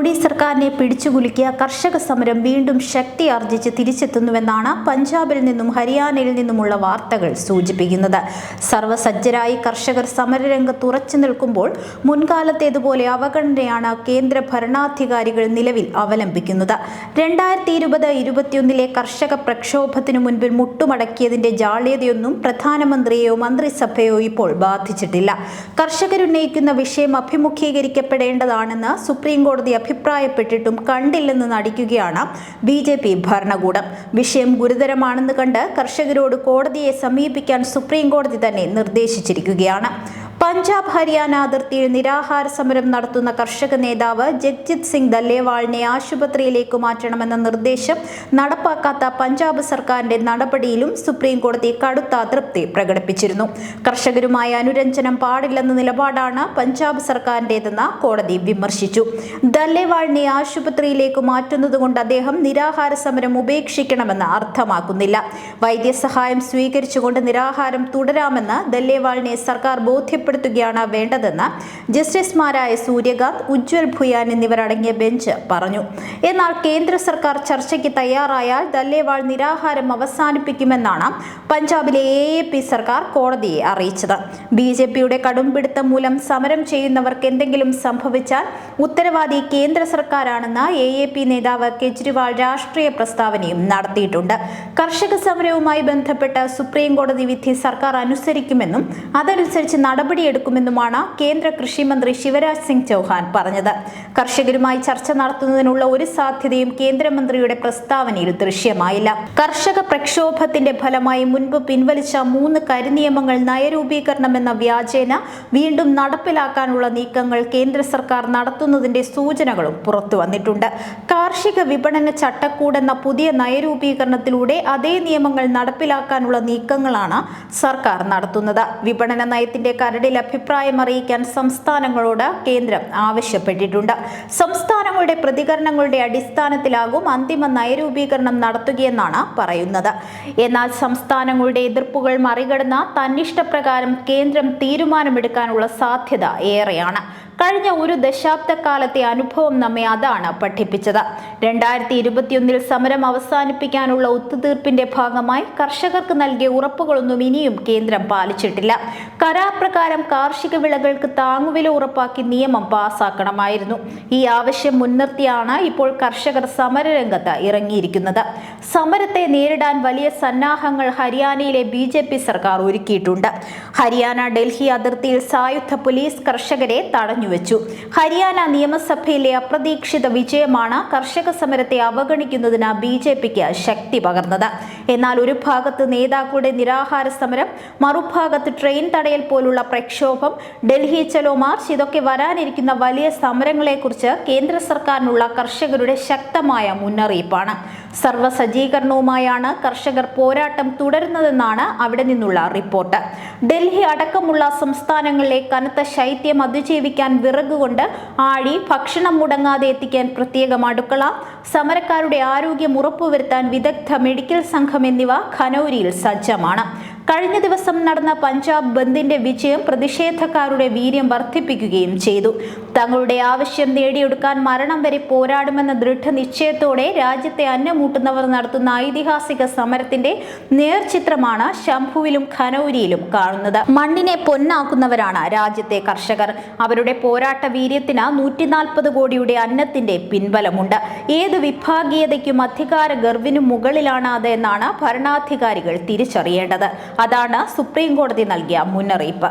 മോഡി സർക്കാരിനെ പിടിച്ചുകുലുക്കിയ കർഷക സമരം വീണ്ടും ശക്തി ആർജിച്ച് തിരിച്ചെത്തുന്നുവെന്നാണ് പഞ്ചാബിൽ നിന്നും ഹരിയാനയിൽ നിന്നുമുള്ള വാർത്തകൾ സൂചിപ്പിക്കുന്നത്. സർവസജ്ജരായി കർഷകർ സമരരംഗത്ത് ഉറച്ചു നിൽക്കുമ്പോൾ മുൻകാലത്തേതുപോലെ അവഗണനയാണ് കേന്ദ്ര ഭരണാധികാരികൾ നിലവിൽ അവലംബിക്കുന്നത്. രണ്ടായിരത്തി ഇരുപത് ഇരുപത്തിയൊന്നിലെ കർഷക പ്രക്ഷോഭത്തിനു മുൻപിൽ മുട്ടുമടക്കിയതിന്റെ ജാള്യതയൊന്നും പ്രധാനമന്ത്രിയെയോ മന്ത്രിസഭയോ ഇപ്പോൾ ബാധിച്ചിട്ടില്ല. കർഷകരുന്നയിക്കുന്ന വിഷയം അഭിമുഖീകരിക്കപ്പെടേണ്ടതാണെന്ന് സുപ്രീം കോടതി അഭിപ്രായപ്പെട്ടിട്ടും കണ്ടില്ലെന്ന് നടിക്കുകയാണ് ബി ജെ പി ഭരണകൂടം. വിഷയം ഗുരുതരമാണെന്ന് കണ്ട് കർഷകരോട് കോടതിയെ സമീപിക്കാൻ സുപ്രീം കോടതി തന്നെ നിർദ്ദേശിച്ചിരിക്കുകയാണ്. പഞ്ചാബ് ഹരിയാന അതിർത്തിയിൽ നിരാഹാര സമരം നടത്തുന്ന കർഷക നേതാവ് ജഗ്ജിത് സിംഗ് ദല്ലേവാളിനെ ആശുപത്രിയിലേക്ക് മാറ്റണമെന്ന നിർദ്ദേശം നടപ്പാക്കാത്ത പഞ്ചാബ് സർക്കാരിന്റെ നടപടിയിലും സുപ്രീം കോടതി കടുത്ത അതൃപ്തി പ്രകടിപ്പിച്ചിരുന്നു. കർഷകരുമായി അനുരഞ്ജനം പാടില്ലെന്ന നിലപാടാണ് പഞ്ചാബ് സർക്കാരിന്റേതെന്ന് കോടതി വിമർശിച്ചു. ദല്ലേവാളിനെ ആശുപത്രിയിലേക്ക് മാറ്റുന്നതുകൊണ്ട് അദ്ദേഹം നിരാഹാര സമരം ഉപേക്ഷിക്കണമെന്ന് അർത്ഥമാക്കുന്നില്ല. വൈദ്യസഹായം സ്വീകരിച്ചുകൊണ്ട് നിരാഹാരം തുടരാമെന്ന് ദല്ലേവാളിനെ സർക്കാർ ബോധ്യപ്പെടുത്തുകയാണ് വേണ്ടതെന്ന് ജസ്റ്റിസുമാരായ സൂര്യകാന്ത് ഉജ്വൽ ഭുയാൻ എന്നിവരടങ്ങിയ ബെഞ്ച് പറഞ്ഞു. എന്നാൽ കേന്ദ്ര സർക്കാർ ചർച്ചയ്ക്ക് തയ്യാറായാൽ ദല്ലേവാൾ നിരാഹാരം അവസാനിപ്പിക്കുമെന്നാണ് പഞ്ചാബിലെ എ എ പി സർക്കാർ കോടതിയെ അറിയിച്ചത്. ബി ജെ പിയുടെ കടുംപിടുത്തം മൂലം സമരം ചെയ്യുന്നവർക്ക് എന്തെങ്കിലും സംഭവിച്ചാൽ ഉത്തരവാദി കേന്ദ്ര സർക്കാരാണെന്ന് എ എ പി നേതാവ് കെജ്രിവാൾ രാഷ്ട്രീയ പ്രസ്താവനയും നടത്തിയിട്ടുണ്ട്. കർഷക സമരവുമായി ബന്ധപ്പെട്ട സുപ്രീം കോടതി വിധി സർക്കാർ അനുസരിക്കുമെന്നും അതനുസരിച്ച് നടപടിയെടുക്കുമെന്നുമാണ് കേന്ദ്ര കൃഷിമന്ത്രി ശിവരാജ് സിംഗ് ചൌഹാൻ പറഞ്ഞത്. കർഷകരുമായി ചർച്ച നടത്തുന്നതിനുള്ള ഒരു സാധ്യതയും കേന്ദ്രമന്ത്രിയുടെ പ്രസ്താവനയിൽ ദൃശ്യമായില്ല. കർഷക പ്രക്ഷോഭത്തിന്റെ ഫലമായി മുൻപ് പിൻവലിച്ച മൂന്ന് കരിനിയമങ്ങൾ നയരൂപീകരണം എന്ന വ്യാജേന വീണ്ടും നടപ്പിലാക്കാനുള്ള നീക്കങ്ങൾ കേന്ദ്ര സർക്കാർ നടത്തുന്നതിന്റെ സൂചനകളും പുറത്തു വന്നിട്ടുണ്ട്. കാർഷിക വിപണന ചട്ടക്കൂട് എന്ന പുതിയ നയരൂപീകരണത്തിലൂടെ അതേ നിയമങ്ങൾ നടപ്പിലാക്കാനുള്ള നീക്കങ്ങളാണ് സർക്കാർ നടത്തുന്നത്. വിപണന നയത്തിന്റെ കരടിൽ അഭിപ്രായം അറിയിക്കാൻ സംസ്ഥാനങ്ങളോട് കേന്ദ്രം ആവശ്യപ്പെട്ടിട്ടുണ്ട്. സംസ്ഥാനങ്ങളുടെ പ്രതികരണങ്ങളുടെ അടിസ്ഥാനത്തിലാകും അന്തിമ നയരൂപീകരണം നടത്തുകയെന്നാണ് പറയുന്നത്. എന്നാൽ സംസ്ഥാനങ്ങളുടെ എതിർപ്പുകൾ മറികടന്ന തന്നിഷ്ടപ്രകാരം കേന്ദ്രം തീരുമാനമെടുക്കാനുള്ള സാധ്യത ഏറെയാണ്. കഴിഞ്ഞ ഒരു ദശാബ്ദക്കാലത്തെ അനുഭവം നമ്മെ അതാണ് പഠിപ്പിച്ചത്. രണ്ടായിരത്തി ഇരുപത്തിയൊന്നിൽ സമരം അവസാനിപ്പിക്കാനുള്ള ഒത്തുതീർപ്പിന്റെ ഭാഗമായി കർഷകർക്ക് നൽകിയ ഉറപ്പുകളൊന്നും ഇനിയും കേന്ദ്രം പാലിച്ചിട്ടില്ല. കരാർ പ്രകാരം കാർഷിക വിളകൾക്ക് താങ്ങുവില ഉറപ്പാക്കി നിയമം പാസാക്കണമായിരുന്നു. ഈ ആവശ്യം മുൻനിർത്തിയാണ് ഇപ്പോൾ കർഷകർ സമരരംഗത്ത് ഇറങ്ങിയിരിക്കുന്നത്. സമരത്തെ നേരിടാൻ വലിയ സന്നാഹങ്ങൾ ഹരിയാനയിലെ ബി ജെ പി സർക്കാർ ഒരുക്കിയിട്ടുണ്ട്. ഹരിയാന ഡൽഹി അതിർത്തിയിൽ സായുധ പോലീസ് കർഷകരെ തടഞ്ഞുവെച്ചു ഹരിയാന നിയമസഭയിലെ അപ്രതീക്ഷിത വിജയമാണ് കർഷക സമരത്തെ അവഗണിക്കുന്നതിന് ബി ശക്തി പകർന്നത്. എന്നാൽ ഒരു ഭാഗത്ത് നേതാക്കളുടെ നിരാഹാര സമരം മറുഭാഗത്ത് ട്രെയിൻ തടയൽ പോലുള്ള പ്രക്ഷോഭം ഡൽഹി ചലോ മാർച്ച് ഇതൊക്കെ വരാനിരിക്കുന്ന വലിയ സമരങ്ങളെക്കുറിച്ച് കേന്ദ്ര സർക്കാരിനുള്ള കർഷകരുടെ ശക്തമായ മുന്നറിയിപ്പാണ്. സർവസജ്ജീകരണവുമായാണ് കർഷകർ പോരാട്ടം തുടരുന്നതെന്നാണ് അവിടെ നിന്നുള്ള റിപ്പോർട്ട്. ഡൽഹി അടക്കമുള്ള സംസ്ഥാനങ്ങളിലെ കനത്ത ശൈത്യം അതിജീവിക്കാൻ വിറകുകൊണ്ട് ആഴി ഭക്ഷണം മുടങ്ങാതെ എത്തിക്കാൻ പ്രത്യേകം അടുക്കള സമരക്കാരുടെ ആരോഗ്യം ഉറപ്പുവരുത്താൻ വിദഗ്ധ മെഡിക്കൽ സംഘം എന്നിവ ഖനൌരിയിൽ സജ്ജമാണ്. കഴിഞ്ഞ ദിവസം നടന്ന പഞ്ചാബ് ബന്ദിന്റെ വിജയം പ്രതിഷേധക്കാരുടെ വീര്യം വർദ്ധിപ്പിക്കുകയും ചെയ്തു. തങ്ങളുടെ ആവശ്യം നേടിയെടുക്കാൻ മരണം വരെ പോരാടുമെന്ന ദൃഢനിശ്ചയത്തോടെ രാജ്യത്തെ അന്നമൂട്ടുന്നവർ നടത്തുന്ന ഐതിഹാസിക സമരത്തിന്റെ നേർചിത്രമാണ് ശംഭുവിലും ഖനൌരിയിലും കാണുന്നത്. മണ്ണിനെ പൊന്നാക്കുന്നവരാണ് രാജ്യത്തെ കർഷകർ. അവരുടെ പോരാട്ട വീര്യത്തിന് നൂറ്റിനാൽപ്പത് കോടിയുടെ അന്നത്തിന്റെ പിൻബലമുണ്ട്. ഏത് വിഭാഗീയതയ്ക്കും അധികാര ഗർവിനും മുകളിലാണ് അത് എന്നാണ് ഭരണാധികാരികൾ തിരിച്ചറിയേണ്ടത്. അതാണ് സുപ്രീം കോടതി നൽകിയ മുന്നറിയിപ്പ്.